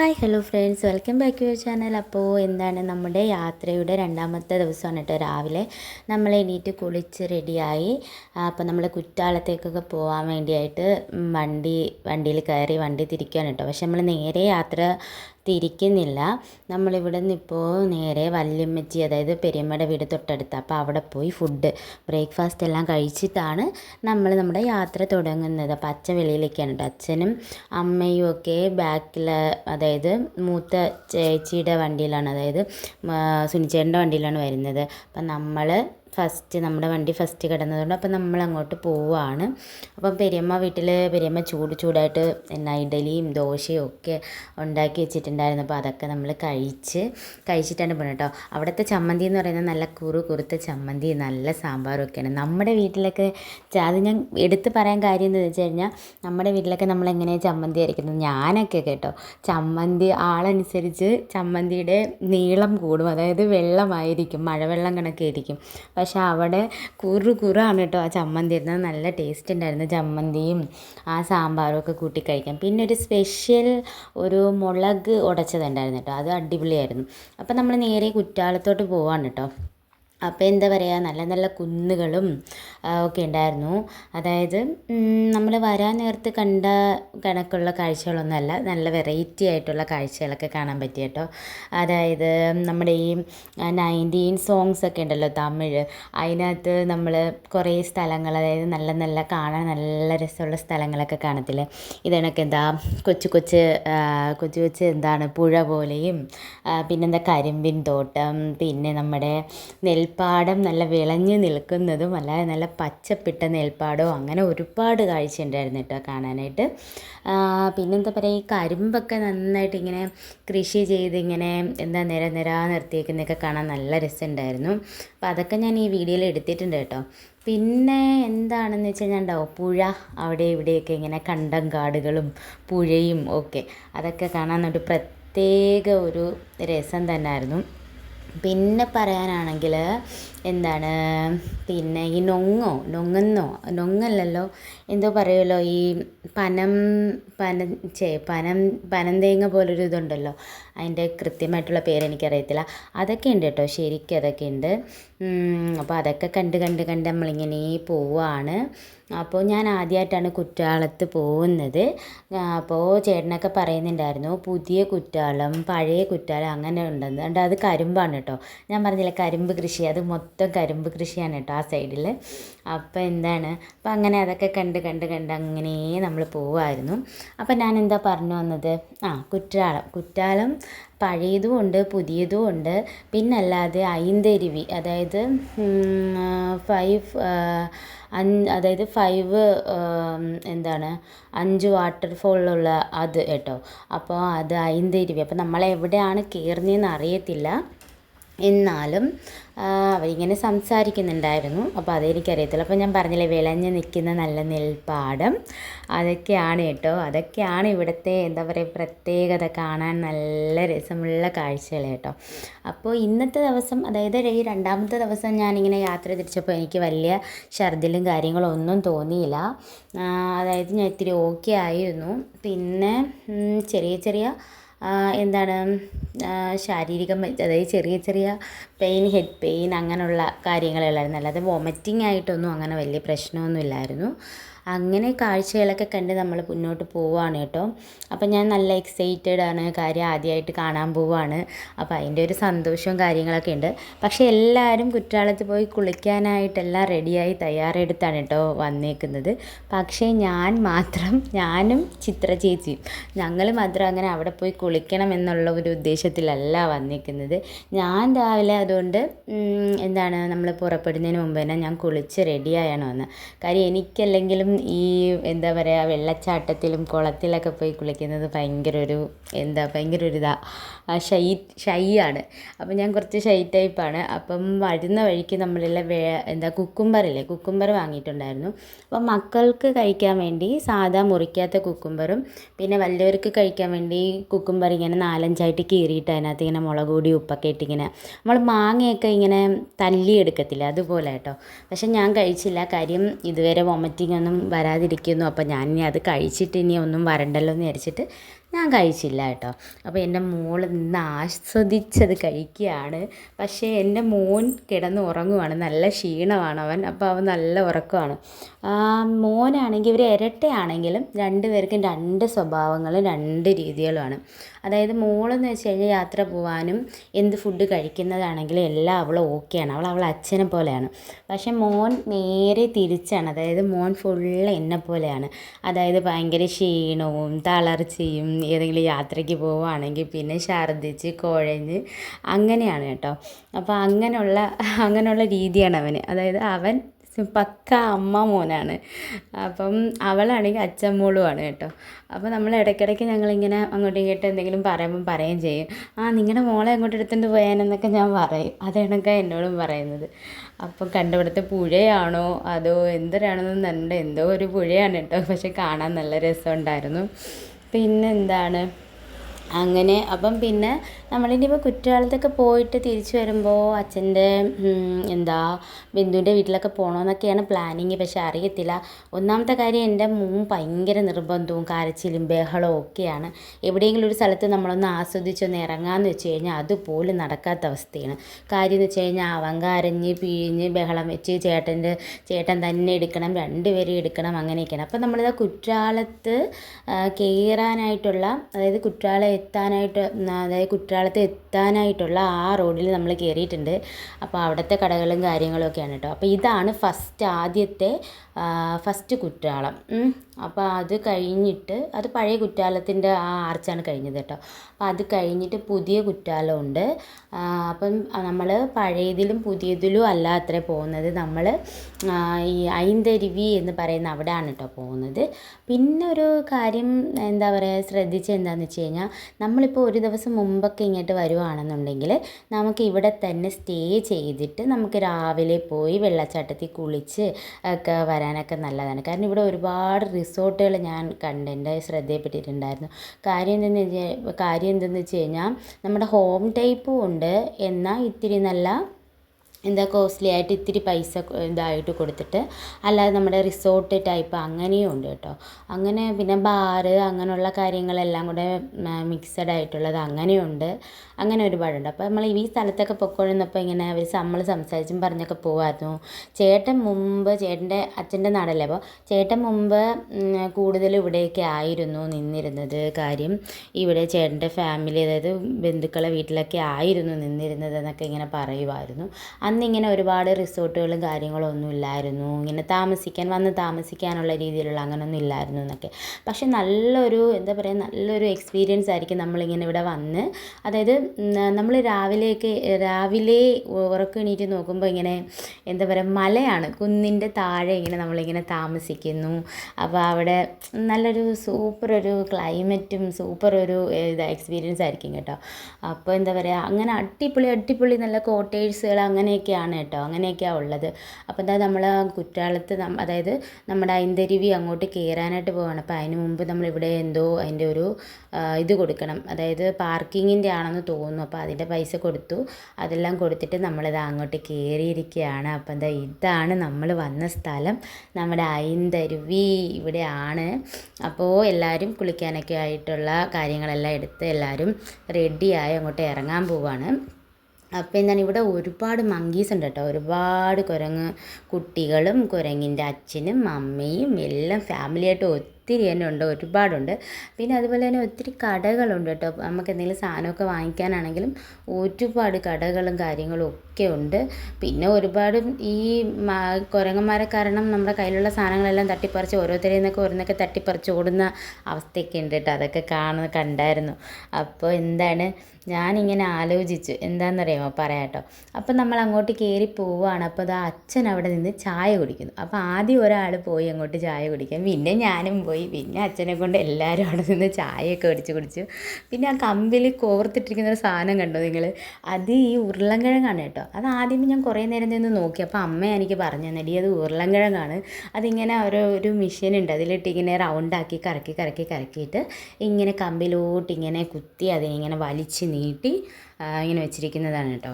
Hi hello friends. Welcome back to your channel. അപ്പോൾ എന്താണ് നമ്മുടെ യാത്രയുടെ രണ്ടാമത്തെ ദിവസമാണ് കേട്ടോ രാവിലെ. നമ്മൾ എണീറ്റ് കുളിച്ച് റെഡിയായി. അപ്പോൾ നമ്മൾ കുറ്റാലത്തേക്കൊക്കെ പോകാൻ വേണ്ടിയായിട്ട് വണ്ടി വണ്ടിയിൽ കയറി വണ്ടി തിരിക്കുകയാണ് കേട്ടോ. പക്ഷെ നമ്മൾ നേരെ യാത്ര തിരിക്കുന്നില്ല. നമ്മളിവിടെ നിന്ന് ഇപ്പോൾ നേരെ വല്യമ്മച്ചി അതായത് പെരിയമ്മയുടെ വീട് തൊട്ടടുത്ത്. അപ്പോൾ അവിടെ പോയി ഫുഡ് ബ്രേക്ക്ഫാസ്റ്റ് എല്ലാം കഴിച്ചിട്ടാണ് നമ്മൾ നമ്മുടെ യാത്ര തുടങ്ങുന്നത്. അപ്പോൾ അച്ഛൻ വെളിയിലേക്കാണ് കേട്ടോ. അച്ഛനും അമ്മയും ഒക്കെ ബാക്കിൽ അതായത് മൂത്ത ചേച്ചിയുടെ വണ്ടിയിലാണ് അതായത് സുനിച്ചേട്ടന്റെ വണ്ടിയിലാണ് വരുന്നത്. അപ്പം നമ്മൾ ഫസ്റ്റ് നമ്മുടെ വണ്ടി ഫസ്റ്റ് കിടന്നതുകൊണ്ട് അപ്പം നമ്മൾ അങ്ങോട്ട് പോവുകയാണ് അപ്പം പെരിയമ്മ വീട്ടിൽ പെരിയമ്മ ചൂട് ചൂടായിട്ട് എന്നാ ഇഡലിയും ദോശയും ഒക്കെ ഉണ്ടാക്കി വെച്ചിട്ടുണ്ടായിരുന്നു. അപ്പോൾ അതൊക്കെ നമ്മൾ കഴിച്ച് കഴിച്ചിട്ടാണ് പോണത് കേട്ടോ. അവിടുത്തെ ചമ്മന്തി എന്ന് പറയുന്നത് നല്ല കുറു കുറുത്ത ചമ്മന്തി നല്ല സാമ്പാറും ഒക്കെയാണ്. നമ്മുടെ വീട്ടിലൊക്കെ അത് ഞാൻ എടുത്ത് പറയാൻ കാര്യം എന്താണെന്ന് വെച്ച് കഴിഞ്ഞാൽ നമ്മുടെ വീട്ടിലൊക്കെ നമ്മൾ എങ്ങനെയാണ് ചമ്മന്തി അരയ്ക്കുന്നത്? ഞാനൊക്കെ കേട്ടോ. ചമ്മന്തി ആളനുസരിച്ച് ചമ്മന്തിയുടെ നീളം കൂടും. അതായത് വെള്ളമായിരിക്കും മഴവെള്ളം കണക്കെ ഇരിക്കും പക്ഷെ അവിടെ കുറു കുറാണ് കേട്ടോ ആ ചമ്മന്തി ഇരുന്നത് നല്ല ടേസ്റ്റ് ഉണ്ടായിരുന്നു. ചമ്മന്തിയും ആ സാമ്പാറും ഒക്കെ കൂട്ടി കഴിക്കാം പിന്നെ ഒരു സ്പെഷ്യൽ ഒരു മുളക് ഉടച്ചതുണ്ടായിരുന്നു കേട്ടോ. അത് അടിപൊളിയായിരുന്നു. അപ്പം നമ്മൾ നേരെ കുറ്റാലത്തോട്ട് പോവാണ് കേട്ടോ. അപ്പോൾ എന്താ പറയുക നല്ല നല്ല കുന്നുകളും ഒക്കെ ഉണ്ടായിരുന്നു. അതായത് നമ്മൾ വരാൻ നേരത്ത് കണ്ട കണക്കുള്ള കാഴ്ചകളൊന്നുമല്ല നല്ല വെറൈറ്റി ആയിട്ടുള്ള കാഴ്ചകളൊക്കെ കാണാൻ പറ്റി കേട്ടോ. അതായത് നമ്മുടെ ഈ നയന്റീൻ സോങ്സ് ഒക്കെ ഉണ്ടല്ലോ തമിഴ് അതിനകത്ത് നമ്മൾ കുറേ സ്ഥലങ്ങൾ അതായത് നല്ല നല്ല കാണാൻ നല്ല രസമുള്ള സ്ഥലങ്ങളൊക്കെ കാണത്തില്ലേ? ഇതണക്ക് എന്താ കൊച്ചു കൊച്ച് കൊച്ചു കൊച്ച് എന്താണ് പുഴ പോലെയും പിന്നെന്താ കരിമ്പിൻ തോട്ടം പിന്നെ നമ്മുടെ നെൽ നെൽപ്പാടം നല്ല വിളഞ്ഞു നിൽക്കുന്നതും അല്ലാതെ നല്ല പച്ചപ്പിട്ട നെൽപ്പാടവും അങ്ങനെ ഒരുപാട് കാഴ്ച ഉണ്ടായിരുന്നു കേട്ടോ കാണാനായിട്ട്. പിന്നെന്താ പറയുക ഈ കരിമ്പൊക്കെ നന്നായിട്ട് ഇങ്ങനെ കൃഷി ചെയ്ത് ഇങ്ങനെ എന്താ നിര നിര നിർത്തിയേക്കുന്നതൊക്കെ കാണാൻ നല്ല രസമുണ്ടായിരുന്നു. അപ്പോൾ അതൊക്കെ ഞാൻ ഈ വീഡിയോയിൽ എടുത്തിട്ടുണ്ട് കേട്ടോ. പിന്നെ എന്താണെന്ന് വെച്ചാൽ ഞാൻ ഉണ്ടാവും പുഴ അവിടെ ഇവിടെയൊക്കെ ഇങ്ങനെ കണ്ടം കാടുകളും പുഴയും ഒക്കെ അതൊക്കെ കാണാൻ ഒരു പ്രത്യേക ഒരു രസം തന്നെയായിരുന്നു പിന്നെ പറയാനാണെങ്കിൽ എന്താണ്? പിന്നെ ഈ നൊങ്ങോ നൊങ്ങെന്നോ നൊങ്ങല്ലല്ലോ. എന്തോ പറയുമല്ലോ ഈ പനം പന ചേ പനം പനം തേങ്ങ പോലൊരു ഇതുണ്ടല്ലോ. അതിന്റെ കൃത്യമായിട്ടുള്ള പേര് എനിക്കറിയത്തില്ല. അതൊക്കെ ഉണ്ട് കേട്ടോ ശരിക്കും അതൊക്കെ ഉണ്ട്. അപ്പോൾ അതൊക്കെ കണ്ട് കണ്ട് കണ്ട് നമ്മളിങ്ങനെ പോവാണ്. അപ്പോൾ ഞാൻ ആദ്യമായിട്ടാണ് കുറ്റാലത്ത് പോകുന്നത്. അപ്പോൾ ചേട്ടനൊക്കെ പറയുന്നുണ്ടായിരുന്നു പുതിയ കുറ്റാലം പഴയ കുറ്റാലം അങ്ങനെ ഉണ്ടെന്ന്. അത് കരിമ്പാണ് കേട്ടോ. ഞാൻ പറഞ്ഞില്ല കരിമ്പ് കൃഷി അത് മൊത്തം കരിമ്പ് കൃഷിയാണ് കേട്ടോ ആ സൈഡിൽ അപ്പോൾ എന്താണ്? അപ്പോൾ അങ്ങനെ അതൊക്കെ കണ്ട് കണ്ട് കണ്ട് അങ്ങനെ നമ്മൾ പോവായിരുന്നു. അപ്പോൾ ഞാൻ എന്താ പറഞ്ഞു വന്നത്? ആ കുറ്റാലം. കുറ്റാലം പഴയതും ഉണ്ട് പുതിയതും ഉണ്ട്. പിന്നല്ലാതെ ഐന്തരുവി അതായത് ഫൈവ് അതായത് ഫൈവ് എന്താണ്? അഞ്ച് വാട്ടർഫോളിലുള്ള അത് കേട്ടോ. അപ്പോൾ അത് ഐന്തരുവി അപ്പോൾ നമ്മളെവിടെയാണ് കയറുന്നതെന്ന് അറിയത്തില്ല. എന്നാലും അവരിങ്ങനെ സംസാരിക്കുന്നുണ്ടായിരുന്നു. അപ്പോൾ അതെനിക്കറിയത്തില്ല അപ്പോൾ ഞാൻ പറഞ്ഞില്ലേ വിളഞ്ഞ് നിൽക്കുന്ന നല്ല നെൽപ്പാടം. അതൊക്കെയാണ് കേട്ടോ. അതൊക്കെയാണ് ഇവിടുത്തെ എന്താ പറയുക പ്രത്യേകത. കാണാൻ നല്ല രസമുള്ള കാഴ്ചകൾ കേട്ടോ. അപ്പോൾ ഇന്നത്തെ ദിവസം അതായത് ഈ രണ്ടാമത്തെ ദിവസം ഞാനിങ്ങനെ യാത്ര തിരിച്ചപ്പോൾ എനിക്ക് വലിയ ഛർദിലും കാര്യങ്ങളും ഒന്നും തോന്നിയില്ല. അതായത് ഞാൻ ഇത്തിരി ഓക്കെ ആയിരുന്നു. പിന്നെ ചെറിയ ചെറിയ എന്താണ് ശാരീരികം അതായത് ചെറിയ ചെറിയ പെയിൻ ഹെഡ് പെയിൻ അങ്ങനെയുള്ള കാര്യങ്ങളുള്ളായിരുന്നു അല്ലാതെ വോമിറ്റിംഗ് ആയിട്ടൊന്നും അങ്ങനെ വലിയ പ്രശ്നമൊന്നും ഇല്ലായിരുന്നു. അങ്ങനെ കാഴ്ചകളൊക്കെ കണ്ട് നമ്മൾ മുന്നോട്ട് പോവുകയാണ് കേട്ടോ. അപ്പം ഞാൻ നല്ല എക്സൈറ്റഡ് ആണ്. കാര്യം ആദ്യമായിട്ട് കാണാൻ പോവുകയാണ്. അപ്പോൾ അതിന്റെ ഒരു സന്തോഷവും കാര്യങ്ങളൊക്കെ ഉണ്ട്. പക്ഷേ എല്ലാവരും കുറ്റാലത്ത് പോയി കുളിക്കാനായിട്ടെല്ലാം റെഡിയായി തയ്യാറെടുത്താണ് കേട്ടോ വന്നേക്കുന്നത്. പക്ഷേ ഞാൻ മാത്രം ഞാനും ചിത്ര ചേച്ചിയും ഞങ്ങൾ മാത്രം അങ്ങനെ അവിടെ പോയി കുളിക്കണം എന്നുള്ള ഒരു ഉദ്ദേശത്തിലല്ല വന്നേക്കുന്നത്. ഞാൻ രാവിലെ അതുകൊണ്ട് എന്താണ് നമ്മൾ പുറപ്പെടുന്നതിന് മുമ്പ് തന്നെ ഞാൻ കുളിച്ച് റെഡിയായാണ് വന്നത് കാര്യം എനിക്കല്ലെങ്കിലും ഈ എന്താ പറയുക വെള്ളച്ചാട്ടത്തിലും കുളത്തിലൊക്കെ പോയി കുളിക്കുന്നത് ഭയങ്കര ഒരു എന്താ ഭയങ്കര ഒരു ഇതാ ഷൈ ഷൈ ആണ് അപ്പം ഞാൻ കുറച്ച് ഷൈ ടൈപ്പാണ്. അപ്പം വരുന്ന വഴിക്ക് നമ്മളെല്ലാം വേ എന്താ കുക്കുംബറില്ലേ കുക്കുംബർ വാങ്ങിയിട്ടുണ്ടായിരുന്നു. അപ്പം മക്കൾക്ക് കഴിക്കാൻ വേണ്ടി സാധാ മുറിക്കാത്ത കുക്കുംബറും പിന്നെ വലിയവർക്ക് കഴിക്കാൻ വേണ്ടി കുക്കുംബർ ഇങ്ങനെ നാലഞ്ചായിട്ട് കീറിയിട്ട് അതിനകത്ത് ഇങ്ങനെ മുളക് പൊടി ഉപ്പൊക്കെ ഇട്ടിങ്ങനെ. നമ്മൾ മാങ്ങയൊക്കെ ഇങ്ങനെ തല്ലി എടുക്കത്തില്ല അതുപോലെ കേട്ടോ. പക്ഷെ ഞാൻ കഴിച്ചില്ല. കാര്യം ഇതുവരെ വൊമിറ്റിംഗ് ഒന്നും വരാതിരിക്കുന്നു. അപ്പോൾ ഞാൻ ഇനി അത് കഴിച്ചിട്ട് ഇനി ഒന്നും വരണ്ടല്ലോ എന്ന് വിചാരിച്ചിട്ട് ഞാൻ കഴിച്ചില്ല കേട്ടോ. അപ്പോൾ എന്റെ മോൾ ഇന്ന് ആസ്വദിച്ചത് കഴിക്കുകയാണ്. പക്ഷേ എന്റെ മോൻ കിടന്ന് ഉറങ്ങുവാണ്. നല്ല ക്ഷീണമാണ് അവൻ. അപ്പോൾ അവൻ നല്ല ഉറക്കമാണ്. മോനാണെങ്കിൽ ഇവർ ഇരട്ടയാണെങ്കിലും രണ്ട് പേർക്കും രണ്ട് സ്വഭാവങ്ങളും രണ്ട് രീതികളുമാണ്. അതായത് മോളെന്ന് വെച്ച് കഴിഞ്ഞാൽ യാത്ര പോകാനും എന്ത് ഫുഡ് കഴിക്കുന്നതാണെങ്കിലും എല്ലാം അവൾ ഓക്കെയാണ് അവൾ അവളെ അച്ഛനെ പോലെയാണ്. പക്ഷേ മോൻ നേരെ തിരിച്ചാണ്. അതായത് മോൻ ഫുള്ള് എന്നെ പോലെയാണ്. അതായത് ഭയങ്കര ക്ഷീണവും തളർച്ചയും ഏതെങ്കിലും യാത്രയ്ക്ക് പോവുകയാണെങ്കിൽ പിന്നെ ഛർദ്ദിച്ച് കുഴഞ്ഞ് അങ്ങനെയാണ് കേട്ടോ. അപ്പോൾ അങ്ങനെയുള്ള അങ്ങനെയുള്ള രീതിയാണ് അവന്. അതായത് അവൻ പക്ക അമ്മ മോനാണ്. അപ്പം അവളാണെങ്കിൽ അച്ഛൻ മോളുമാണ് കേട്ടോ. അപ്പോൾ നമ്മൾ ഇടയ്ക്കിടയ്ക്ക് ഞങ്ങളിങ്ങനെ അങ്ങോട്ടും ഇങ്ങോട്ടും എന്തെങ്കിലും പറയുമ്പം പറയുകയും ചെയ്യും. ആ നിങ്ങളുടെ മോളെ അങ്ങോട്ട് എടുത്തുകൊണ്ട് പോയാനെന്നൊക്കെ ഞാൻ പറയും. അതാണൊക്കെ എന്നോടും പറയുന്നത്. അപ്പം കണ്ടവിടുത്തെ പുഴയാണോ? അതോ എന്തരാണെന്നൊന്നും കണ്ട് എന്തോ ഒരു പുഴയാണ് കേട്ടോ. പക്ഷെ കാണാൻ നല്ല രസമുണ്ടായിരുന്നു. പിന്നെന്താണ്? അങ്ങനെ അപ്പം പിന്നെ നമ്മളിനിയിപ്പോൾ കുറ്റാലത്തൊക്കെ പോയിട്ട് തിരിച്ചു വരുമ്പോൾ അച്ഛന്റെ എന്താ ബന്ധുവിന്റെ വീട്ടിലൊക്കെ പോകണമെന്നൊക്കെയാണ് പ്ലാനിങ് പക്ഷേ അറിയത്തില്ല. ഒന്നാമത്തെ കാര്യം എന്റെ മോൻ ഭയങ്കര നിർബന്ധവും കരച്ചിലും ബഹളവും ഒക്കെയാണ്. എവിടെയെങ്കിലും ഒരു സ്ഥലത്ത് നമ്മളൊന്ന് ആസ്വദിച്ചൊന്ന് ഇറങ്ങാമെന്ന് വെച്ച് കഴിഞ്ഞാൽ അതുപോലും നടക്കാത്ത അവസ്ഥയാണ്. കാര്യം എന്ന് വെച്ച് കഴിഞ്ഞാൽ അവൻ പിഴിഞ്ഞ് ബഹളം വെച്ച് ചേട്ടന്റെ ചേട്ടൻ തന്നെ എടുക്കണം രണ്ടുപേരും എടുക്കണം അങ്ങനെയൊക്കെയാണ്. അപ്പം നമ്മളിതാ കുറ്റാലത്ത് കയറാനായിട്ടുള്ള അതായത് കുറ്റാലം എത്താനായിട്ട് അതായത് കുറ്റാലത്ത് എത്താനായിട്ടുള്ള ആ റോഡിൽ നമ്മൾ കയറിയിട്ടുണ്ട്. അപ്പോൾ അവിടുത്തെ കടകളും കാര്യങ്ങളും ഒക്കെയാണ് കേട്ടോ. അപ്പോൾ ഇതാണ് ഫസ്റ്റ് ആദ്യത്തെ ഫസ്റ്റ് കുറ്റാലം അപ്പോൾ അത് കഴിഞ്ഞിട്ട് അത് പഴയ കുറ്റാലത്തിന്റെ ആ ആർച്ചാണ് കഴിഞ്ഞത് കേട്ടോ. അപ്പോൾ അത് കഴിഞ്ഞിട്ട് പുതിയ കുറ്റാലമുണ്ട് അപ്പം നമ്മൾ പഴയതിലും പുതിയതിലും അല്ല അത്ര പോകുന്നത്. നമ്മൾ ഈ ഐന്തരുവി എന്ന് പറയുന്ന അവിടെയാണ് കേട്ടോ പോകുന്നത്. പിന്നെ ഒരു കാര്യം എന്താ പറയുക ശ്രദ്ധിച്ചത് എന്താണെന്ന് വെച്ച് കഴിഞ്ഞാൽ നമ്മളിപ്പോൾ ഒരു ദിവസം മുമ്പൊക്കെ ഇങ്ങോട്ട് വരുവാണെന്നുണ്ടെങ്കിൽ നമുക്ക് ഇവിടെ തന്നെ സ്റ്റേ ചെയ്തിട്ട് നമുക്ക് രാവിലെ പോയി വെള്ളച്ചാട്ടത്തിൽ കുളിച്ച് ഒക്കെ വരാനൊക്കെ നല്ലതാണ്. കാരണം ഇവിടെ ഒരുപാട് റിസോർട്ടുകൾ ഞാൻ കണ്ട് എന്റെ ശ്രദ്ധയിൽപ്പെട്ടിട്ടുണ്ടായിരുന്നു. കാര്യം എന്തെന്ന് വെച്ചാൽ കാര്യം എന്തെന്ന് വെച്ച് കഴിഞ്ഞാൽ നമ്മുടെ ഹോം ടൈപ്പും ഉണ്ട്. എന്നാൽ ഇത്തിരി നല്ല എന്താ കോസ്റ്റ്ലി ആയിട്ട് ഇത്തിരി പൈസ ഇതായിട്ട് കൊടുത്തിട്ട് അല്ലാതെ നമ്മുടെ റിസോർട്ട് ടൈപ്പ് അങ്ങനെയും ഉണ്ട് കേട്ടോ. അങ്ങനെ പിന്നെ ബാറ് അങ്ങനെയുള്ള കാര്യങ്ങളെല്ലാം കൂടെ മിക്സഡ് ആയിട്ടുള്ളത് അങ്ങനെയുണ്ട് അങ്ങനെ ഒരുപാടുണ്ട്. അപ്പോൾ നമ്മൾ ഈ സ്ഥലത്തൊക്കെ പൊക്കോഴുന്നപ്പോൾ ഇങ്ങനെ അവർ നമ്മൾ സംസാരിച്ചും പറഞ്ഞൊക്കെ പോകുമായിരുന്നു ചേട്ടൻ മുമ്പ് ചേട്ടന്റെ അച്ഛന്റെ നാടല്ലേ അപ്പോൾ ചേട്ടൻ മുമ്പ് കൂടുതൽ ഇവിടെയൊക്കെ ആയിരുന്നു നിന്നിരുന്നത് കാര്യം. ഇവിടെ ചേട്ടന്റെ ഫാമിലി അതായത് ബന്ധുക്കളെ വീട്ടിലൊക്കെ ആയിരുന്നു നിന്നിരുന്നത് എന്നൊക്കെ ഇങ്ങനെ പറയുമായിരുന്നു അന്നിങ്ങനെ ഒരുപാട് റിസോർട്ടുകളും കാര്യങ്ങളും ഒന്നും ഇല്ലായിരുന്നു. ഇങ്ങനെ താമസിക്കാൻ വന്ന് താമസിക്കാനുള്ള രീതിയിലുള്ള അങ്ങനെയൊന്നും ഇല്ലായിരുന്നു എന്നൊക്കെ. പക്ഷെ നല്ലൊരു എന്താ പറയുക നല്ലൊരു എക്സ്പീരിയൻസ് ആയിരിക്കും നമ്മളിങ്ങനെ ഇവിടെ വന്ന്. അതായത് നമ്മൾ രാവിലെയൊക്കെ രാവിലെ ഉറക്കം എണീറ്റ് നോക്കുമ്പോൾ ഇങ്ങനെ എന്താ പറയുക മലയാണ്. കുന്നിന്റെ താഴെ ഇങ്ങനെ നമ്മളിങ്ങനെ താമസിക്കുന്നു. അപ്പോൾ അവിടെ നല്ലൊരു സൂപ്പർ ഒരു ക്ലൈമറ്റും സൂപ്പർ ഒരു ഇത് എക്സ്പീരിയൻസ് ആയിരിക്കും കേട്ടോ. അപ്പോൾ എന്താ പറയുക അങ്ങനെ അടിപൊളി അടിപൊളി നല്ല കോട്ടേഴ്സുകൾ അങ്ങനെയൊക്കെയാണ് കേട്ടോ. അങ്ങനെയൊക്കെയാണ് ഉള്ളത്. അപ്പോൾ എന്താ നമ്മൾ കുറ്റാലത്ത് അതായത് നമ്മുടെ ഐന്തരുവി അങ്ങോട്ട് കയറാനായിട്ട് പോവാണ്. അപ്പോൾ അതിന് മുമ്പ് നമ്മളിവിടെ എന്തോ അതിന്റെ ഒരു ഇത് കൊടുക്കണം. അതായത് പാർക്കിങ്ങിന്റെ ആണെന്ന് തോന്നുന്നു. അപ്പോൾ അതിന്റെ പൈസ കൊടുത്തു. അതെല്ലാം കൊടുത്തിട്ട് നമ്മളിത് അങ്ങോട്ട് കയറിയിരിക്കുകയാണ് അപ്പോൾ എന്താ ഇതാണ് നമ്മൾ വന്ന സ്ഥലം. നമ്മുടെ ഐന്തരുവി ഇവിടെയാണ് അപ്പോൾ എല്ലാവരും കുളിക്കാനൊക്കെ ആയിട്ടുള്ള കാര്യങ്ങളെല്ലാം എടുത്ത് എല്ലാവരും റെഡിയായി അങ്ങോട്ട് ഇറങ്ങാൻ പോവാണ്. അപ്പോൾ എന്താണ് ഇവിടെ ഒരുപാട് മങ്കീസ് ഉണ്ട് കേട്ടോ. ഒരുപാട് കുരങ്ങ് കുട്ടികളും കുരങ്ങിന്റെ അച്ഛനും അമ്മയും എല്ലാം ഫാമിലിയായിട്ട് ഒത്തിരി തന്നെ ഉണ്ട് ഒരുപാടുണ്ട്. പിന്നെ അതുപോലെ തന്നെ ഒത്തിരി കടകളുണ്ട് കേട്ടോ. നമുക്ക് എന്തെങ്കിലും സാധനമൊക്കെ വാങ്ങിക്കാനാണെങ്കിലും ഒരുപാട് കടകളും കാര്യങ്ങളും ഒക്കെ ഉണ്ട്. പിന്നെ ഒരുപാട് ഈ കുരങ്ങന്മാരെ കാരണം നമ്മുടെ കയ്യിലുള്ള സാധനങ്ങളെല്ലാം തട്ടിപ്പറിച്ച് ഓരോരുത്തരിൽ നിന്നൊക്കെ ഓരോന്നൊക്കെ തട്ടിപ്പറിച്ച് ഓടുന്ന അവസ്ഥയൊക്കെ ഉണ്ട് കേട്ടോ. അതൊക്കെ കാണുന്ന കണ്ടായിരുന്നു. അപ്പോൾ എന്താണ്? ഞാനിങ്ങനെ ആലോചിച്ചു. എന്താണെന്നറിയാമോ പറയാം കേട്ടോ. അപ്പം നമ്മൾ അങ്ങോട്ട് കയറി പോവുകയാണ്. അപ്പോൾ അത് അച്ഛൻ അവിടെ നിന്ന് ചായ കുടിക്കുന്നു. അപ്പോൾ ആദ്യം ഒരാൾ പോയി അങ്ങോട്ട് ചായ കുടിക്കാൻ. പിന്നെ ഞാനും പോയി. പിന്നെ അച്ഛനെ കൊണ്ട് എല്ലാവരും അവിടെ നിന്ന് ചായയൊക്കെ കുടിച്ച് കുടിച്ചു. പിന്നെ ആ കമ്പിൽ കോർത്തിട്ടിരിക്കുന്ന ഒരു സാധനം കണ്ടോ നിങ്ങൾ അത് ഈ ഉരുളൻകിഴങ്ങാണ് കേട്ടോ. അത് ആദ്യം ഞാൻ കുറേ നേരം നിന്ന് നോക്കി. അപ്പോൾ അമ്മ എനിക്ക് പറഞ്ഞു തന്നെടി അത് ഉരുളൻകിഴങ്ങാണ്. അതിങ്ങനെ ഒരു ഒരു മെഷീൻ ഉണ്ട്. അതിലിട്ട് ഇങ്ങനെ റൗണ്ടാക്കി കറക്കി കറക്കി കറക്കിയിട്ട് ഇങ്ങനെ കമ്പിലോട്ട് ഇങ്ങനെ കുത്തി അതിനിങ്ങനെ വലിച്ച് നീട്ടി ഇങ്ങനെ വെച്ചിരിക്കുന്നതാണ് കേട്ടോ.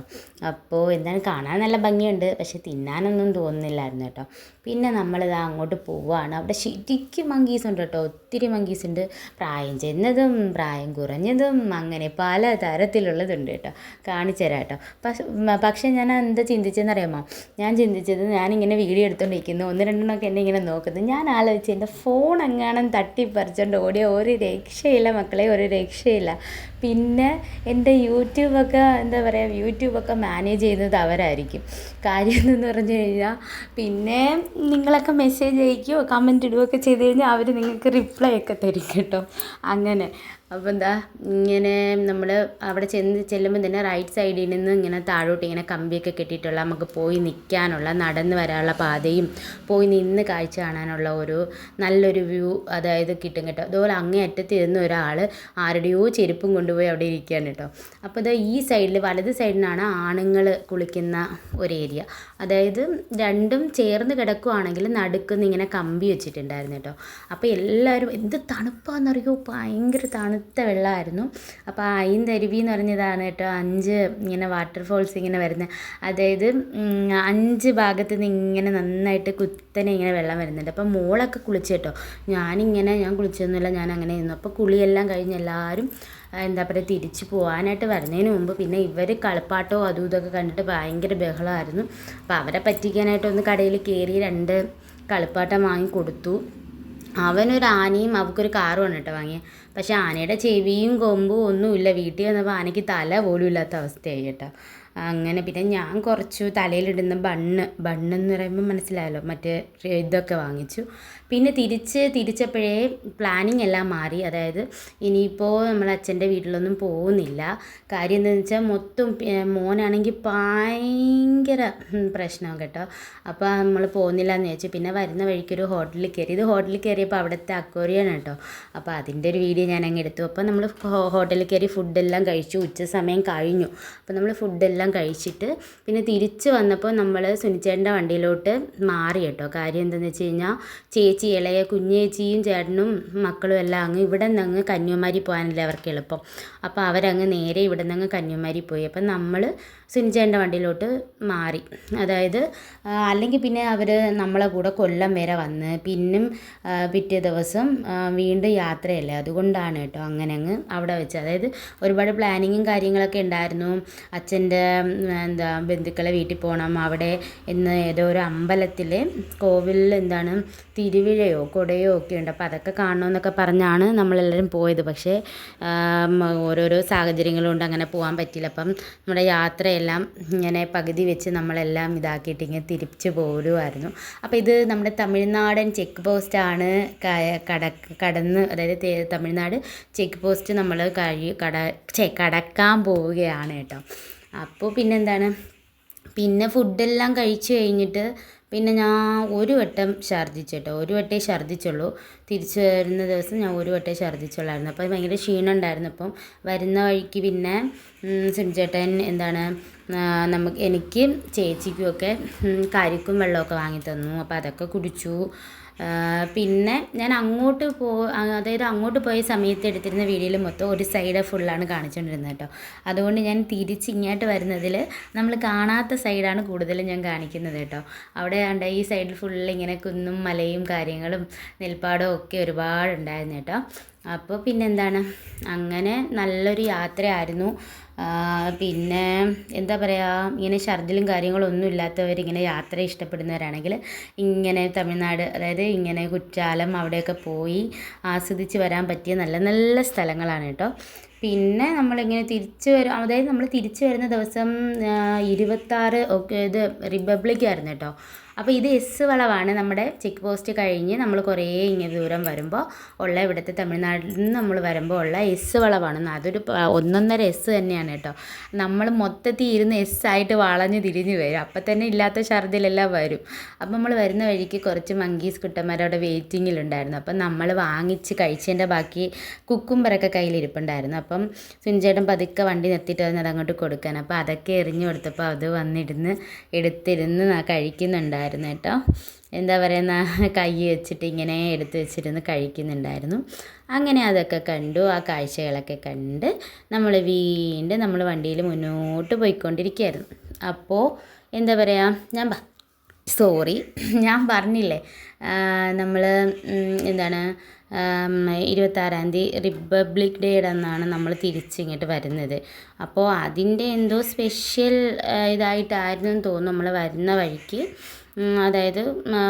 അപ്പോൾ എന്താണ് കാണാൻ നല്ല ഭംഗിയുണ്ട് പക്ഷേ തിന്നാനൊന്നും തോന്നുന്നില്ലായിരുന്നു കേട്ടോ. പിന്നെ നമ്മളിതാ അങ്ങോട്ട് പോവുകയാണ് അവിടെ ശരിക്കും മങ്കീസ് ഉണ്ട് കേട്ടോ. ഒത്തിരി മങ്കീസ് ഉണ്ട്. പ്രായം ചെന്നതും പ്രായം കുറഞ്ഞതും അങ്ങനെ പല തരത്തിലുള്ളതുണ്ട് കേട്ടോ. കാണിച്ചു തരാം കേട്ടോ. പക്ഷെ പക്ഷേ ഞാൻ എന്താ ചിന്തിച്ചതെന്ന് അറിയാമോ ഞാൻ ചിന്തിച്ചത് ഞാനിങ്ങനെ വീഡിയോ എടുത്തുകൊണ്ടിരിക്കുന്നു ഒന്ന് രണ്ടെണ്ണമൊക്കെ എന്നെ ഇങ്ങനെ നോക്കുന്നത് ഞാൻ ആലോചിച്ച് എന്റെ ഫോൺ എങ്ങാനും തട്ടിപ്പറിച്ചുകൊണ്ട് ഓടിയ ഒരു രക്ഷയില്ല മക്കളെ ഒരു രക്ഷയില്ല. പിന്നെ എന്റെ യൂട്യൂബൊക്കെ എന്താ പറയുക യൂട്യൂബൊക്കെ മാനേജ് ചെയ്യുന്നത് അവരായിരിക്കും. കാര്യം എന്ന് പറഞ്ഞു കഴിഞ്ഞാൽ പിന്നെ നിങ്ങളൊക്കെ മെസ്സേജ് അയക്കുകയോ കമന്റ് ഇടുകയൊക്കെ ചെയ്ത് കഴിഞ്ഞാൽ അവർ നിങ്ങൾക്ക് റിപ്ലൈ ഒക്കെ തരും കേട്ടോ. അങ്ങനെ. അപ്പോൾ എന്താ ഇങ്ങനെ നമ്മൾ അവിടെ ചെന്ന് ചെല്ലുമ്പോൾ തന്നെ റൈറ്റ് സൈഡിൽ നിന്ന് ഇങ്ങനെ താഴോട്ട് ഇങ്ങനെ കമ്പിയൊക്കെ കെട്ടിയിട്ടുള്ള നമുക്ക് പോയി നിൽക്കാനുള്ള നടന്ന് വരാനുള്ള പാതയും പോയി നിന്ന് കാഴ്ച കാണാനുള്ള ഒരു നല്ലൊരു വ്യൂ അതായത് കിട്ടും കേട്ടോ. അതുപോലെ അങ്ങേ അറ്റത്ത് ഇരുന്ന ഒരാൾ ആരുടെയോ ചെരുപ്പും കൊണ്ടുപോയി അവിടെ ഇരിക്കുകയാണ് കേട്ടോ. അപ്പോൾ ഇത് ഈ സൈഡിൽ വലത് സൈഡിനാണ് ആണുങ്ങൾ കുളിക്കുന്ന ഒരു ഏരിയ അതായത് രണ്ടും ചേർന്ന് കിടക്കുവാണെങ്കിൽ നടുക്കുന്ന് ഇങ്ങനെ കമ്പി വെച്ചിട്ടുണ്ടായിരുന്നു കേട്ടോ. അപ്പോൾ എല്ലാവരും എന്ത് തണുപ്പാണെന്നറിയോ ഭയങ്കര തണുത്ത വെള്ളമായിരുന്നു. അപ്പോൾ ഐന്തരുവി എന്ന് പറഞ്ഞതാണ് കേട്ടോ അഞ്ച് ഇങ്ങനെ വാട്ടർഫോൾസ് ഇങ്ങനെ വരുന്നത്. അതായത് അഞ്ച് ഭാഗത്ത് നിന്ന് ഇങ്ങനെ നന്നായിട്ട് കുത്തനെ ഇങ്ങനെ വെള്ളം വരുന്നുണ്ട്. അപ്പോൾ മോളൊക്കെ കുളിച്ചു കേട്ടോ. ഞാനിങ്ങനെ ഞാൻ കുളിച്ചൊന്നുമില്ല ഞാൻ അങ്ങനെ ഇരുന്നു. അപ്പോൾ കുളിയെല്ലാം കഴിഞ്ഞ് എല്ലാവരും എന്താ പറയുക തിരിച്ച് പോകാനായിട്ട് വരുന്നതിന് മുമ്പ് പിന്നെ ഇവർ കളിപ്പാട്ടോ അതും ഇതൊക്കെ കണ്ടിട്ട് ഭയങ്കര ബഹളമായിരുന്നു. അപ്പോൾ അവരെ പറ്റിക്കാനായിട്ട് ഒന്ന് കടയിൽ കയറി രണ്ട് കളിപ്പാട്ടം വാങ്ങി കൊടുത്തു. അവനൊരു ആനയും അവൾക്കൊരു കാറുമാണ് കേട്ടോ വാങ്ങിയത് പക്ഷേ ആനയുടെ ചെവിയും കൊമ്പും ഒന്നുമില്ല. വീട്ടിൽ വന്നപ്പോൾ ആനയ്ക്ക് തല പോലും ഇല്ലാത്ത അവസ്ഥയായി കേട്ടോ. അങ്ങനെ പിന്നെ ഞാൻ കുറച്ചു തലയിലിടുന്ന ബണ്ണ് ബണ്ണെന്ന് പറയുമ്പോൾ മനസ്സിലായല്ലോ മറ്റേ ഇതൊക്കെ വാങ്ങിച്ചു. പിന്നെ തിരിച്ച് തിരിച്ചപ്പോഴേ പ്ലാനിങ് എല്ലാം മാറി. അതായത് ഇനിയിപ്പോൾ നമ്മൾ അച്ഛന്റെ വീട്ടിലൊന്നും പോകുന്നില്ല. കാര്യം എന്താണെന്ന് വെച്ചാൽ മൊത്തം മോനാണെങ്കിൽ ഭയങ്കര പ്രശ്നമാണ് കേട്ടോ. അപ്പോൾ നമ്മൾ പോകുന്നില്ല എന്ന് ചോദിച്ചു പിന്നെ വരുന്ന വഴിക്കൊരു ഹോട്ടലിൽ കയറി. ഇത് ഹോട്ടലിൽ കയറിയപ്പോൾ അവിടുത്തെ അക്വേറിയാണ് കേട്ടോ. അപ്പോൾ അതിന്റെ ഒരു വീഡിയോ ഞാൻ അങ്ങ് എടുത്തു. അപ്പോൾ നമ്മൾ ഹോട്ടലിൽ കയറി ഫുഡെല്ലാം കഴിച്ചു. ഉച്ച സമയം കഴിഞ്ഞു. അപ്പോൾ നമ്മൾ ഫുഡെല്ലാം കഴിച്ചിട്ട് പിന്നെ തിരിച്ച് വന്നപ്പോൾ നമ്മൾ സുനിച്ചേട്ടന്റെ വണ്ടിയിലോട്ട് മാറി കേട്ടോ. കാര്യം എന്താണെന്ന് വെച്ച് കഴിഞ്ഞാൽ ചേച്ചി ഇളയ കുഞ്ഞേച്ചിയും ചേട്ടനും മക്കളും എല്ലാം അങ്ങ് ഇവിടെ നിന്ന് അങ്ങ് കന്യാകുമാരി പോകാനല്ലേ അവർക്ക് എളുപ്പം. അപ്പോൾ അവരങ്ങ് നേരെ ഇവിടെ നിന്ന് അങ്ങ് കന്യാകുമാരി പോയി. അപ്പം നമ്മൾ സുനിച്ചേട്ടന്റെ വണ്ടിയിലോട്ട് മാറി. അതായത് അല്ലെങ്കിൽ പിന്നെ അവർ നമ്മളെ കൂടെ കൊല്ലം വരെ വന്ന് പിന്നും പിറ്റേ ദിവസം വീണ്ടും യാത്രയല്ലേ? അതുകൊണ്ടാണ് കേട്ടോ. അങ്ങനെ അങ്ങ് അവിടെ വെച്ച്. അതായത് ഒരുപാട് പ്ലാനിങ്ങും കാര്യങ്ങളൊക്കെ ഉണ്ടായിരുന്നു. അച്ഛന്റെ എന്താ ബന്ധുക്കളെ വീട്ടിൽ പോകണം അവിടെ ഇന്ന് ഏതോ ഒരു അമ്പലത്തിൽ കോവിലിൽ എന്താണ് തിരുവിഴയോ കൊടയോ ഒക്കെ ഉണ്ട്. അപ്പോൾ അതൊക്കെ കാണണമെന്നൊക്കെ പറഞ്ഞാണ് നമ്മളെല്ലാവരും പോയത്. പക്ഷേ ഓരോരോ സാഹചര്യങ്ങളുണ്ട് അങ്ങനെ പോകാൻ പറ്റിയില്ല. അപ്പം നമ്മുടെ യാത്രയെല്ലാം ഇങ്ങനെ പകുതി വെച്ച് നമ്മളെല്ലാം ഇതാക്കിയിട്ട് ഇങ്ങനെ തിരിച്ച് പോരുമായിരുന്നു അപ്പോൾ ഇത് നമ്മുടെ തമിഴ്നാടൻ ചെക്ക് പോസ്റ്റാണ് കട കടന്ന് അതായത് തമിഴ്നാട് ചെക്ക് പോസ്റ്റ് നമ്മൾ കഴി കട കടക്കാൻ പോവുകയാണ് കേട്ടോ. അപ്പോൾ പിന്നെന്താണ്? പിന്നെ ഫുഡെല്ലാം കഴിച്ച് കഴിഞ്ഞിട്ട് പിന്നെ ഞാൻ ഒരു വട്ടം ഛർദ്ദിച്ചു കേട്ടോ ഒരു വട്ടേ ഛർദ്ദിച്ചുള്ളൂ. തിരിച്ചു വരുന്ന ദിവസം ഞാൻ ഒരു വട്ടേ ഛർദ്ദിച്ചുള്ളായിരുന്നു. അപ്പോൾ ഭയങ്കര ക്ഷീണം ഉണ്ടായിരുന്നു. അപ്പം വരുന്ന വഴിക്ക് പിന്നെ സിംചേട്ടൻ എന്താണ് നമുക്ക് എനിക്ക് ചേച്ചിക്കും ഒക്കെ കരിക്കും വെള്ളമൊക്കെ വാങ്ങി തന്നു. അപ്പോൾ അതൊക്കെ കുടിച്ചു. പിന്നെ ഞാൻ അങ്ങോട്ട് പോ അതായത് അങ്ങോട്ട് പോയ സമയത്ത് എടുത്തിരുന്ന വീഡിയോയിൽ മൊത്തം ഒരു സൈഡ് ഫുള്ളാണ് കാണിച്ചുകൊണ്ടിരുന്നത് കേട്ടോ. അതുകൊണ്ട് ഞാൻ തിരിച്ച് ഇങ്ങോട്ട് വരുന്നതിൽ നമ്മൾ കാണാത്ത സൈഡാണ് കൂടുതലും ഞാൻ കാണിക്കുന്നത് കേട്ടോ. അവിടെ കണ്ട ഈ സൈഡിൽ ഫുള്ള് ഇങ്ങനെ കുന്നും മലയും കാര്യങ്ങളും നെൽപ്പാടവും ഒക്കെ ഒരുപാടുണ്ടായിരുന്നു കേട്ടോ. അപ്പോൾ പിന്നെന്താണ് അങ്ങനെ നല്ലൊരു യാത്രയായിരുന്നു. പിന്നെ എന്താ പറയുക ഇങ്ങനെ ഛർദിലും കാര്യങ്ങളും ഒന്നും ഇല്ലാത്തവർ ഇങ്ങനെ യാത്ര ഇഷ്ടപ്പെടുന്നവരാണെങ്കിൽ ഇങ്ങനെ തമിഴ്നാട് അതായത് ഇങ്ങനെ കുറ്റാലം അവിടെയൊക്കെ പോയി ആസ്വദിച്ച് വരാൻ പറ്റിയ നല്ല നല്ല സ്ഥലങ്ങളാണ് കേട്ടോ. പിന്നെ നമ്മളിങ്ങനെ തിരിച്ചു വരും അതായത് നമ്മൾ തിരിച്ചു വരുന്ന ദിവസം ഇരുപത്താറ് ഒക്കെ ഇത് റിപ്പബ്ലിക് ആയിരുന്നു കേട്ടോ. അപ്പോൾ ഇത് എസ് വളവാണ് നമ്മുടെ ചെക്ക് പോസ്റ്റ് കഴിഞ്ഞ് നമ്മൾ കുറേ ഇങ്ങനെ ദൂരം വരുമ്പോൾ ഉള്ള ഇവിടുത്തെ തമിഴ്നാട്ടിൽ നിന്ന് നമ്മൾ വരുമ്പോൾ ഉള്ള എസ് വളവാണ്. അതൊരു ഒന്നൊന്നര എസ് തന്നെയാണ് കേട്ടോ. നമ്മൾ മൊത്തത്തിൽ ഇരുന്ന് എസ് ആയിട്ട് വളഞ്ഞ് തിരിഞ്ഞ് വരും. അപ്പം തന്നെ ഇല്ലാത്ത ഛർദിലെല്ലാം വരും. അപ്പം നമ്മൾ വരുന്ന വഴിക്ക് കുറച്ച് മങ്കീസ് കുട്ടന്മാരവിടെ വെയിറ്റിങ്ങിലുണ്ടായിരുന്നു അപ്പം നമ്മൾ വാങ്ങിച്ച് കഴിച്ചതിന്റെ ബാക്കി കുക്കുംബറൊക്കെ കയ്യിലിരിപ്പുണ്ടായിരുന്നു. അപ്പം സുനിച്ചേട്ടൻ പതുക്കെ വണ്ടി നിർത്തിയിട്ട് വന്ന് അത് അങ്ങോട്ട് കൊടുക്കാൻ. അപ്പോൾ അതൊക്കെ എറിഞ്ഞു കൊടുത്തപ്പോൾ അത് വന്നിരുന്ന് എടുത്തിരുന്ന് ന- കഴിക്കുന്നുണ്ടായിരുന്നു കേട്ടോ. എന്താ പറയുന്ന കൈ വെച്ചിട്ട് ഇങ്ങനെ എടുത്ത് വെച്ചിരുന്ന് കഴിക്കുന്നുണ്ടായിരുന്നു. അങ്ങനെ അതൊക്കെ കണ്ടു ആ കാഴ്ചകളൊക്കെ കണ്ട് നമ്മൾ വീണ്ടും നമ്മൾ വണ്ടിയിൽ മുന്നോട്ട് പോയിക്കൊണ്ടിരിക്കുകയായിരുന്നു. അപ്പോൾ എന്താ പറയുക ഞാൻ സോറി ഞാൻ പറഞ്ഞില്ലേ നമ്മൾ എന്താണ് ഇരുപത്താറാം തീയതി റിപ്പബ്ലിക് ഡേയുടെ അന്നാണ് നമ്മൾ തിരിച്ചിങ്ങോട്ട് വരുന്നത്. അപ്പോൾ അതിന്റെ എന്തോ സ്പെഷ്യൽ ഇതായിട്ടായിരുന്നു എന്ന് തോന്നുന്നു നമ്മൾ വരുന്ന വഴിക്ക്. അതായത്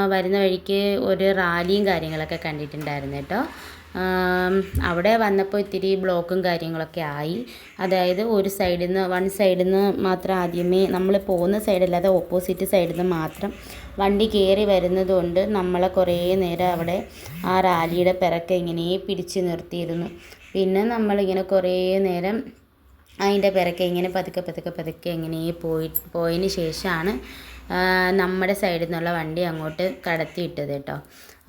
വരുന്ന വഴിക്ക് ഒരു റാലിയും കാര്യങ്ങളൊക്കെ കണ്ടിട്ടുണ്ടായിരുന്നു കേട്ടോ. അവിടെ വന്നപ്പോൾ ഇത്തിരി ബ്ലോക്കും കാര്യങ്ങളൊക്കെ ആയി. അതായത് ഒരു സൈഡിൽ നിന്ന് വൺ സൈഡിൽ നിന്ന് മാത്രം ആദ്യമേ നമ്മൾ പോകുന്ന സൈഡല്ലാതെ ഓപ്പോസിറ്റ് സൈഡിൽ നിന്ന് മാത്രം വണ്ടി കയറി വരുന്നത് കൊണ്ട് നമ്മളെ കുറേ നേരം അവിടെ ആ റാലിയുടെ പിറക്ക ഇങ്ങനെ പിടിച്ച് നിർത്തിയിരുന്നു. പിന്നെ നമ്മളിങ്ങനെ കുറേ നേരം അതിന്റെ പിറക്കെ ഇങ്ങനെ പതുക്കെ പതുക്കെ പതുക്കെ ഇങ്ങനെ പോയി പോയതിന് ശേഷമാണ് നമ്മുടെ സൈഡിൽ നിന്നുള്ള വണ്ടി അങ്ങോട്ട് കടത്തിയിട്ടത് കേട്ടോ.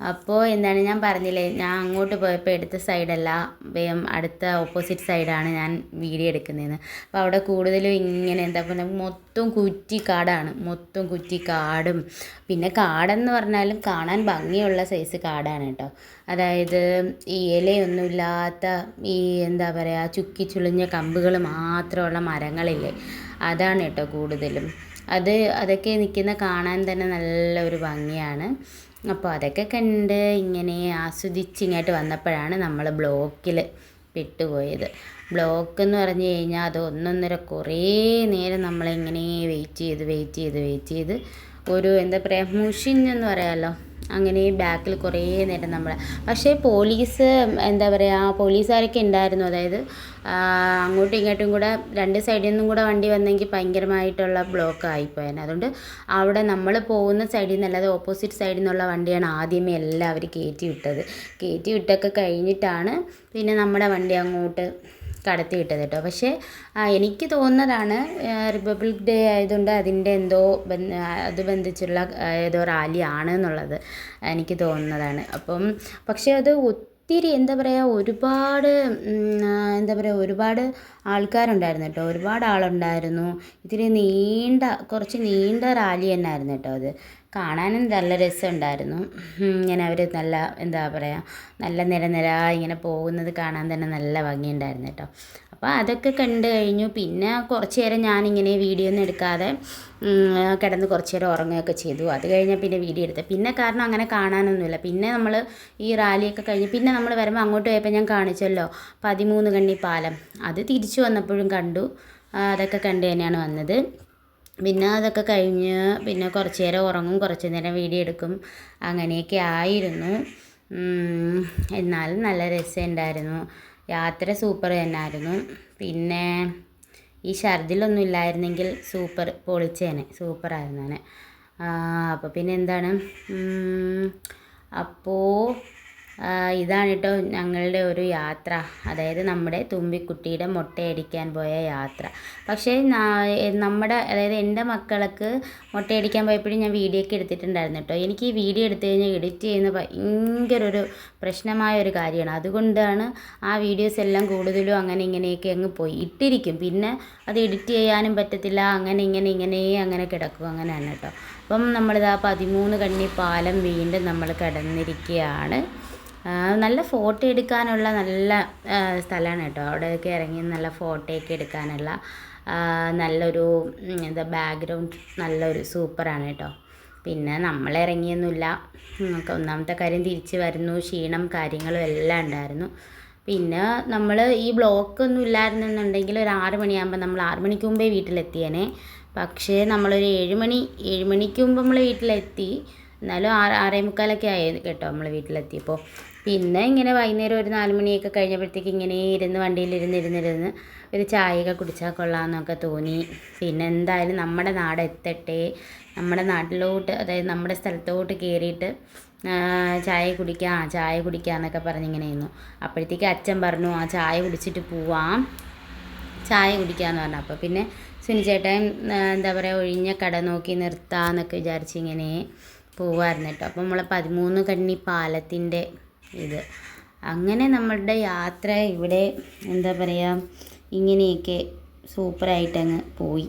അപ്പോൾ എന്താണ് ഞാൻ പറഞ്ഞില്ലേ ഞാൻ അങ്ങോട്ട് പോയപ്പോൾ എടുത്ത സൈഡല്ല വേഗം അടുത്ത ഓപ്പോസിറ്റ് സൈഡാണ് ഞാൻ വീഡിയോ എടുക്കുന്നതെന്ന്. അപ്പോൾ അവിടെ കൂടുതലും ഇങ്ങനെ എന്താ പറയുക മൊത്തം കുറ്റി കാടാണ് മൊത്തം കുറ്റി കാടും പിന്നെ കാടെന്ന് പറഞ്ഞാലും കാണാൻ ഭംഗിയുള്ള സൈസ് കാടാണ് കേട്ടോ. അതായത് ഈ ഇലയൊന്നുമില്ലാത്ത ഈ എന്താ പറയുക ചുക്കി ചുളിഞ്ഞ കമ്പുകൾ മാത്രമുള്ള മരങ്ങളില്ലേ അതാണ് കേട്ടോ കൂടുതലും. അത് അതൊക്കെ നിൽക്കുന്ന കാണാൻ തന്നെ നല്ല ഒരു ഭംഗിയാണ്. അപ്പോൾ അതൊക്കെ കണ്ട് ഇങ്ങനെ ആസ്വദിച്ച് ഇങ്ങോട്ട് വന്നപ്പോഴാണ് നമ്മൾ ബ്ലോക്കിൽ പെട്ടുപോയത്. ബ്ലോക്ക് എന്ന് പറഞ്ഞു കഴിഞ്ഞാൽ അത് ഒന്നൊന്നര കുറേ നേരം നമ്മളിങ്ങനെ വെയിറ്റ് ചെയ്ത് വെയിറ്റ് ചെയ്ത് വെയിറ്റ് ചെയ്ത് ഒരു എന്താ പറയുക മുഷിഞ്ഞെന്ന് പറയാമല്ലോ. അങ്ങനെ ബാക്കിൽ കുറേ നേരം നമ്മൾ പക്ഷേ പോലീസ് എന്താ പറയുക പോലീസുകാരൊക്കെ ഉണ്ടായിരുന്നു അതായത് അങ്ങോട്ടും ഇങ്ങോട്ടും കൂടെ രണ്ട് സൈഡിൽ നിന്നും കൂടെ വണ്ടി വന്നെങ്കിൽ ഭയങ്കരമായിട്ടുള്ള ബ്ലോക്ക് ആയിപ്പോയേനെ അതുകൊണ്ട് അവിടെ നമ്മൾ പോകുന്ന സൈഡിൽ നിന്നല്ലാതെ ഓപ്പോസിറ്റ് സൈഡിൽ നിന്നുള്ള വണ്ടിയാണ് ആദ്യമേ എല്ലാവരും കയറ്റി വിട്ടത്. കയറ്റി വിട്ടൊക്കെ കഴിഞ്ഞിട്ടാണ് പിന്നെ നമ്മുടെ വണ്ടി അങ്ങോട്ട് കടത്തി വിട്ടത് കേട്ടോ. പക്ഷേ എനിക്ക് തോന്നുന്നതാണ് റിപ്പബ്ലിക് ഡേ ആയതുകൊണ്ട് അതിന്റെ എന്തോ അത് ബന്ധിച്ചുള്ള ഏതോ റാലി ആണ് എന്നുള്ളത് എനിക്ക് തോന്നുന്നതാണ്. അപ്പം പക്ഷേ അത് ഒത്തിരി എന്താ പറയുക ഒരുപാട് എന്താ പറയുക ഒരുപാട് ആൾക്കാരുണ്ടായിരുന്നു കേട്ടോ. ഒരുപാട് ആളുണ്ടായിരുന്നു. ഇത്തിരി നീണ്ട കുറച്ച് നീണ്ട റാലി തന്നെയായിരുന്നു കേട്ടോ അത്. കാണാനും നല്ല രസമുണ്ടായിരുന്നു. ഇങ്ങനെ അവർ നല്ല എന്താ പറയുക നല്ല നിര നിര ഇങ്ങനെ പോകുന്നത് കാണാൻ തന്നെ നല്ല ഭംഗിയുണ്ടായിരുന്നു കേട്ടോ. അപ്പോൾ അതൊക്കെ കണ്ടു കഴിഞ്ഞു. പിന്നെ കുറച്ച് നേരം ഞാനിങ്ങനെ വീഡിയോ ഒന്നും എടുക്കാതെ കിടന്ന് കുറച്ച് നേരം ഉറങ്ങുകയൊക്കെ ചെയ്തു. അത് കഴിഞ്ഞാൽ പിന്നെ വീഡിയോ എടുത്ത്. പിന്നെ കാരണം അങ്ങനെ കാണാനൊന്നുമില്ല. പിന്നെ നമ്മൾ ഈ റാലിയൊക്കെ കഴിഞ്ഞ് പിന്നെ നമ്മൾ വരുമ്പോൾ അങ്ങോട്ട് പോയപ്പോൾ ഞാൻ കാണിച്ചല്ലോ പതിമൂന്ന് കണ്ണി പാലം. അത് തിരിച്ചു വന്നപ്പോഴും കണ്ടു. അതൊക്കെ കണ്ടു തന്നെയാണ് വന്നത്. പിന്നെ അതൊക്കെ കഴിഞ്ഞ് പിന്നെ കുറച്ച് നേരം ഉറങ്ങും കുറച്ച് നേരം വീഡിയോ എടുക്കും. അങ്ങനെയൊക്കെ ആയിരുന്നു. എന്നാലും നല്ല രസമുണ്ടായിരുന്നു. യാത്ര സൂപ്പർ തന്നെയായിരുന്നു പിന്നെ ഈ ഛർദിലൊന്നും ഇല്ലായിരുന്നെങ്കിൽ സൂപ്പർ പൊളിച്ചേനെ സൂപ്പറായിരുന്നു അപ്പോൾ പിന്നെ എന്താണ്? അപ്പോൾ ഇതാണ് കേട്ടോ ഞങ്ങളുടെ ഒരു യാത്ര. അതായത് നമ്മുടെ തുമ്പിക്കുട്ടിയുടെ മുട്ടയടിക്കാൻ പോയ യാത്ര. പക്ഷേ നമ്മുടെ അതായത് എന്റെ മക്കൾക്ക് മുട്ടയടിക്കാൻ പോയപ്പോഴും ഞാൻ വീഡിയോ ഒക്കെ എടുത്തിട്ടുണ്ടായിരുന്നു കേട്ടോ എനിക്ക് ഈ വീഡിയോ എടുത്തു കഴിഞ്ഞാൽ എഡിറ്റ് ചെയ്യുന്ന ഭയങ്കര ഒരു പ്രശ്നമായ ഒരു കാര്യമാണ്. അതുകൊണ്ടാണ് ആ വീഡിയോസ് എല്ലാം കൂടുതലും അങ്ങനെ ഇങ്ങനെയൊക്കെ അങ്ങ് പോയി. ഇട്ടിരിക്കും. പിന്നെ അത് എഡിറ്റ് ചെയ്യാനും പറ്റത്തില്ല. അങ്ങനെ ഇങ്ങനെ ഇങ്ങനെ അങ്ങനെ കിടക്കും. അങ്ങനെയാണ് കേട്ടോ അപ്പം നമ്മളിതാ പതിമൂന്ന് കണ്ണി പാലം വീണ്ടും നമ്മൾ കിടന്നിരിക്കുകയാണ്. നല്ല ഫോട്ടോ എടുക്കാനുള്ള നല്ല സ്ഥലമാണ് കേട്ടോ. അവിടെയൊക്കെ ഇറങ്ങി നല്ല ഫോട്ടോയൊക്കെ എടുക്കാനുള്ള നല്ലൊരു എന്താ ബാക്ക്ഗ്രൗണ്ട് നല്ലൊരു സൂപ്പറാണ് കേട്ടോ. പിന്നെ നമ്മൾ ഇറങ്ങിയൊന്നുമില്ല. നമുക്ക് ഒന്നാമത്തെ കാര്യം തിരിച്ച് വരുന്നു. ക്ഷീണം കാര്യങ്ങളും എല്ലാം ഉണ്ടായിരുന്നു. പിന്നെ നമ്മൾ ഈ ബ്ലോക്ക് ഒന്നും ഇല്ലായിരുന്നെന്നുണ്ടെങ്കിൽ ഒരു ആറ് മണിയാകുമ്പോൾ നമ്മൾ ആറ് മണിക്ക് മുമ്പേ വീട്ടിലെത്തിയേനെ. പക്ഷേ നമ്മളൊരു ഏഴ് മണി ഏഴ് മണിക്ക് മുമ്പ് നമ്മൾ വീട്ടിലെത്തി. എന്നാലും ആറ് ആറേ മുക്കാലൊക്കെ ആയി കേട്ടോ നമ്മൾ വീട്ടിലെത്തിയപ്പോൾ പിന്നെ ഇങ്ങനെ വൈകുന്നേരം ഒരു നാല് മണിയൊക്കെ കഴിഞ്ഞപ്പോഴത്തേക്ക് ഇങ്ങനെ ഇരുന്ന് വണ്ടിയിൽ ഇരുന്ന് ഇരുന്നിരുന്ന് ഒരു ചായയൊക്കെ കുടിച്ചാൽ കൊള്ളാമെന്നൊക്കെ തോന്നി. പിന്നെ എന്തായാലും നമ്മുടെ നാട് എത്തട്ടെ. നമ്മുടെ നാട്ടിലോട്ട് അതായത് നമ്മുടെ സ്ഥലത്തോട്ട് കയറിയിട്ട് ചായ കുടിക്കാം ആ, ചായ കുടിക്കാം എന്നൊക്കെ പറഞ്ഞിങ്ങനെ ഇരുന്നു അപ്പോഴത്തേക്ക് അച്ഛൻ പറഞ്ഞു ആ ചായ കുടിച്ചിട്ട് പോവാം. ചായ കുടിക്കാമെന്ന് പറഞ്ഞു. അപ്പോൾ പിന്നെ സുനിച്ചേട്ടൻ എന്താ പറയുക ഒഴിഞ്ഞ കട നോക്കി നിർത്താമെന്നൊക്കെ വിചാരിച്ച് ഇങ്ങനെ പോവായിരുന്നു കേട്ടോ അപ്പം നമ്മളെ പതിമൂന്ന് കണ്ണി പാലത്തിന്റെ ഇത്. അങ്ങനെ നമ്മളുടെ യാത്ര ഇവിടെ എന്താ പറയുക ഇങ്ങനെയൊക്കെ സൂപ്പറായിട്ടങ്ങ് പോയി.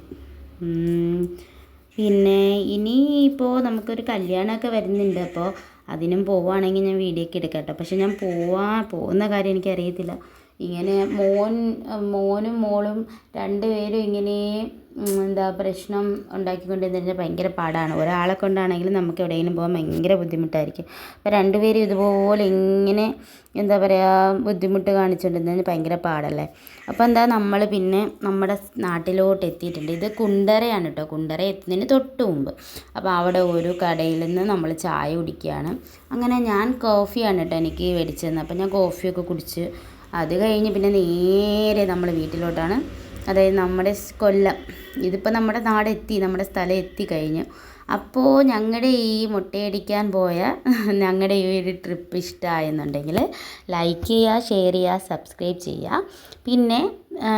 പിന്നെ ഇനി ഇപ്പോൾ നമുക്കൊരു കല്യാണമൊക്കെ വരുന്നുണ്ട്. അപ്പോൾ അതിനും പോവുകയാണെങ്കിൽ ഞാൻ വീഡിയോ ഒക്കെ എടുക്കാം കേട്ടോ. പക്ഷെ ഞാൻ പോവാ പോകുന്ന കാര്യം എനിക്കറിയത്തില്ല. ഇങ്ങനെ മോൻ മോനും മോളും രണ്ടുപേരും ഇങ്ങനെ എന്താ പ്രശ്നം ഉണ്ടാക്കിക്കൊണ്ടിരുന്ന് ഭയങ്കര പാടാണ്. ഒരാളെ കൊണ്ടാണെങ്കിലും നമുക്ക് എവിടെയെങ്കിലും പോകാൻ ഭയങ്കര ബുദ്ധിമുട്ടായിരിക്കും. അപ്പോൾ രണ്ടുപേരും ഇതുപോലെ ഇങ്ങനെ എന്താ പറയുക ബുദ്ധിമുട്ട് കാണിച്ചുകൊണ്ടിരുന്നതിന് ഭയങ്കര പാടല്ലേ? അപ്പോൾ എന്താ നമ്മൾ പിന്നെ നമ്മുടെ നാട്ടിലോട്ട് എത്തിയിട്ടുണ്ട്. ഇത് കുണ്ടറയാണ് കേട്ടോ. കുണ്ടറ എത്തുന്നതിന് തൊട്ട് മുമ്പ്. അപ്പോൾ അവിടെ ഒരു കടയിൽ നിന്ന് നമ്മൾ ചായ കുടിക്കുകയാണ്. അങ്ങനെ ഞാൻ കോഫിയാണ് കേട്ടോ എനിക്ക് മേടിച്ചു തന്നത് അപ്പോൾ ഞാൻ കോഫിയൊക്കെ കുടിച്ച് അത് കഴിഞ്ഞ് പിന്നെ നേരെ നമ്മൾ വീട്ടിലോട്ടാണ്. അതായത് നമ്മുടെ കൊല്ലം. ഇതിപ്പോൾ നമ്മുടെ നാട് എത്തി നമ്മുടെ സ്ഥലം എത്തി കഴിഞ്ഞു. അപ്പോൾ ഞങ്ങളുടെ ഈ മുട്ടയടിക്കാൻ പോയ ഞങ്ങളുടെ ഈ ഒരു ട്രിപ്പ് ഇഷ്ടമായെന്നുണ്ടെങ്കിൽ ലൈക്ക് ചെയ്യുക ഷെയർ ചെയ്യുക സബ്സ്ക്രൈബ് ചെയ്യുക പിന്നെ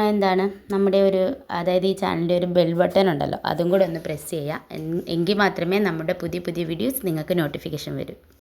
എന്താണ് നമ്മുടെ ഒരു അതായത് ഈ ചാനലിന്റെ ഒരു ബെൽ ബട്ടൺ ഉണ്ടല്ലോ അതും കൂടെ ഒന്ന് പ്രസ് ചെയ്യുക എങ്കിൽ മാത്രമേ നമ്മുടെ പുതിയ പുതിയ വീഡിയോസ് നിങ്ങൾക്ക് നോട്ടിഫിക്കേഷൻ വരൂ.